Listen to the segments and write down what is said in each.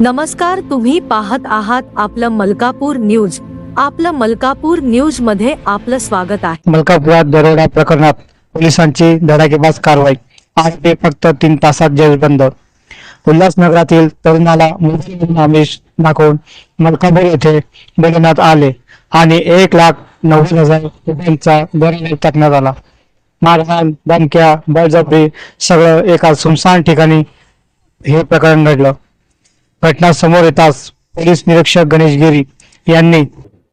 नमस्कार तुम्ही पाहत आहात आपलं मलकापूर न्यूज. आपलं मलकापूर न्यूजमध्ये आपलं स्वागत आहे. मलकापुरात दरोडा प्रकरणात पोलिसांची धडाकेबाज कारवाई. आज ते फक्त तीन तासात जेल बंद. उल्हासनगरातील तरुणाला आमिष दाखवून मलकापूर येथे बोलवण्यात आले आणि एक लाख नव्वद हजार रुपयांचा दरोडा टाकण्यात आला. मारहाण धमक्या बळजबरी सगळं एका सुमसान ठिकाणी हे प्रकरण घडलं. घटना समोर येताच पोलीस निरीक्षक गणेश गिरी यांनी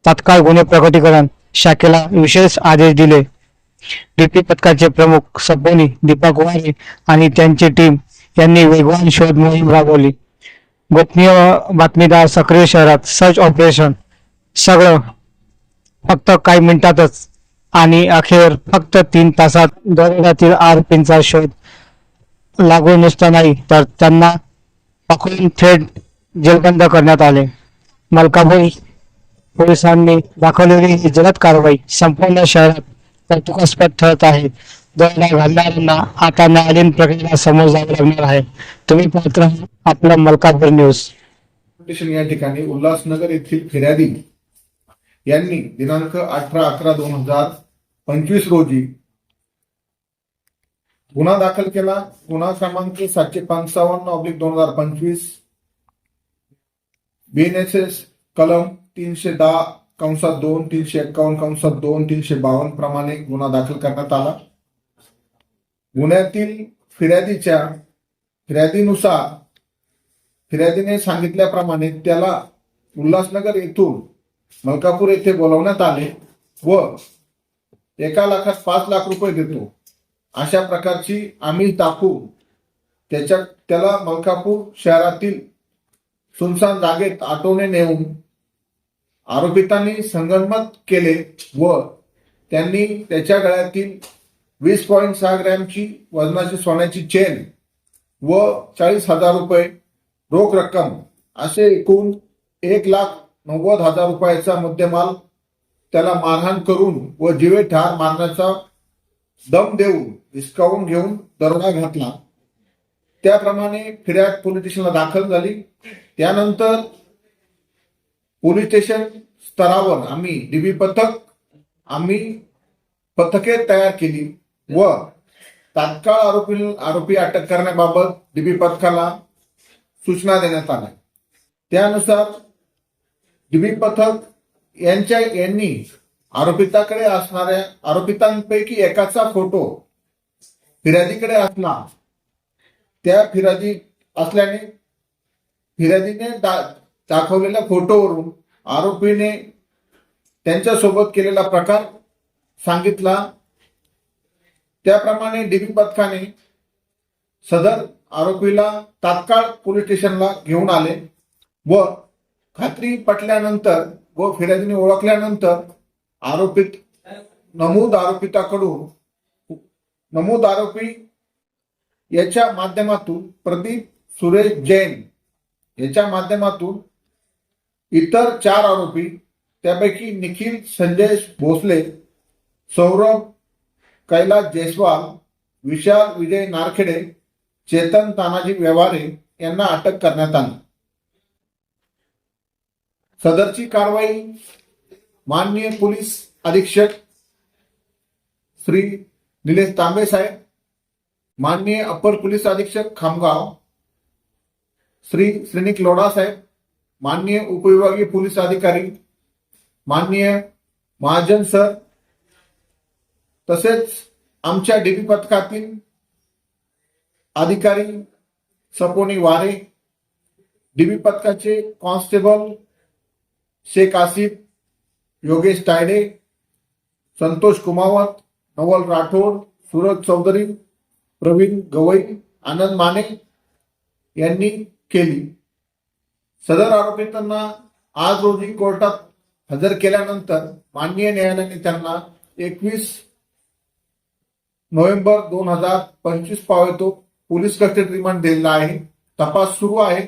तात्काळ गुन्हे प्रकटीकरण शाखेला विशेष आदेश दिले. डीपी पथकाचे प्रमुख सपोनी दीपक कुमारी आणि त्यांची टीम यांनी वेगवान शोध मोहीम राबवली. गोपनीय बातमीदार सक्रिय शहरात सर्च ऑपरेशन सगळं फक्त काही मिनिटातच आणि अखेर फक्त तीन तासात दरोड्यातील आरोपींचा शोध लागू नसता नाही तर त्यांना पकडून थेट जेलबंद करण्यात आले. मलकापूर पोलिसांनी दाखवलेली ही जलद कारवाई संपूर्ण शहरात कौतुकास्पद ठरत आहे. दरोडा घालणाऱ्यांना आता न्यायालयीन प्रक्रियेला समोर जावं लागणार आहे. तुम्ही पात्र आपला मलकापूर न्यूज. या ठिकाणी उल्हासनगर येथील फिर्यादी यांनी दिनांक अठरा अकरा दोन हजार पंचवीस रोजी गुन्हा दाखल केला. गुन्हा क्रमांक सातशे पंचावन्न ऑब्लिक दोन हजार पंचवीस. बीएनएसएस कलम तीनशे दहा कंसात दोन तीनशे एक्कावन्न कंसात दोन तीनशे बावन्न प्रमाणे गुन्हा दाखल करण्यात आला. गुन्ह्यातील फिर्यादीच्या फिर्यादीनुसार फिर्यादीने सांगितल्याप्रमाणे त्याला उल्हासनगर येथून मलकापूर येथे बोलवण्यात आले व एका लाखात पाच लाख रुपये देतो. अशा प्रकारची आम्ही दाखवून त्याच्या त्याला मलकापूर शहरातील सुनसान जागेत आटोने नेऊन आरोपितांनी संगनमत केले व त्यांनी त्याच्या गळ्यातील वीस पॉईंट सहा ग्रॅमची वजनाची सोन्याची चेन व चाळीस हजार रुपये रोख रक्कम असे एकूण एक लाख नव्वद हजार रुपयाचा मुद्देमाल त्याला मारहाण करून व जिवे ठार मारण्याचा दम देऊन हिसकावून घेऊन दरोडा घातला. त्याप्रमाणे फिर्याद पोलीस स्टेशनला दाखल झाली. त्यानंतर पोलीस स्टेशन स्तरावर आम्ही डीबी पथक आम्ही पथके तयार केली व तात्काळ आरोपी आरोपी अटक करण्याबाबत डीबी पथकाला सूचना देण्यात आल्या. त्यानुसार डीबी पथक यांच्या यांनी आरोपिताकडे असणाऱ्या आरोपितांपैकी एकाचा फोटो फिर्यादीकडे असला त्या फिर्यादी असल्याने फिर्यादीने दा दाखवलेल्या फोटोवरून आरोपीने त्यांच्यासोबत केलेला प्रकार सांगितला. त्याप्रमाणे डीबी पथकाने सदर आरोपीला तात्काळ पोलीस स्टेशनला घेऊन आले व खात्री पटल्यानंतर व फिर्यादीने ओळखल्यानंतर आरोपित नमूद आरोपिताकडून नमूद आरोपी याच्या माध्यमातून प्रदीप सुरेश जैन याच्या माध्यमातून इतर चार आरोपी त्यापैकी निखिल संजय भोसले सौरभ कैलास जयस्वाल विशाल विजय नारखेडे चेतन तानाजी व्यवहारे यांना अटक करण्यात आली. सदरची कारवाई माननीय पोलीस अधीक्षक श्री निलेश तांबे साहेब माननीय अपर पोलीस अधीक्षक खामगाव श्री श्रीनिक लोढा साहेब माननीय उपविभागीय पोलीस अधिकारी माननीय महाजन सर तसेच आमच्या डीपी पथकातील अधिकारी सपोनी वारे डीबी पथकाचे कॉन्स्टेबल शेख आसिफ योगेश तायडे संतोष कुमावत नवल राठोड सूरज चौधरी प्रवीण गवई आनंद माने यांनी केली. सदर आरोपितांना आज रोजी कोर्टात हजर केल्यानंतर माननीय न्यायालयाने त्यांना एकवीस नोव्हेंबर दोन हजार पंचवीस पावेतो पोलीस कस्टडी रिमांड दिलेला आहे. तपास सुरू आहे.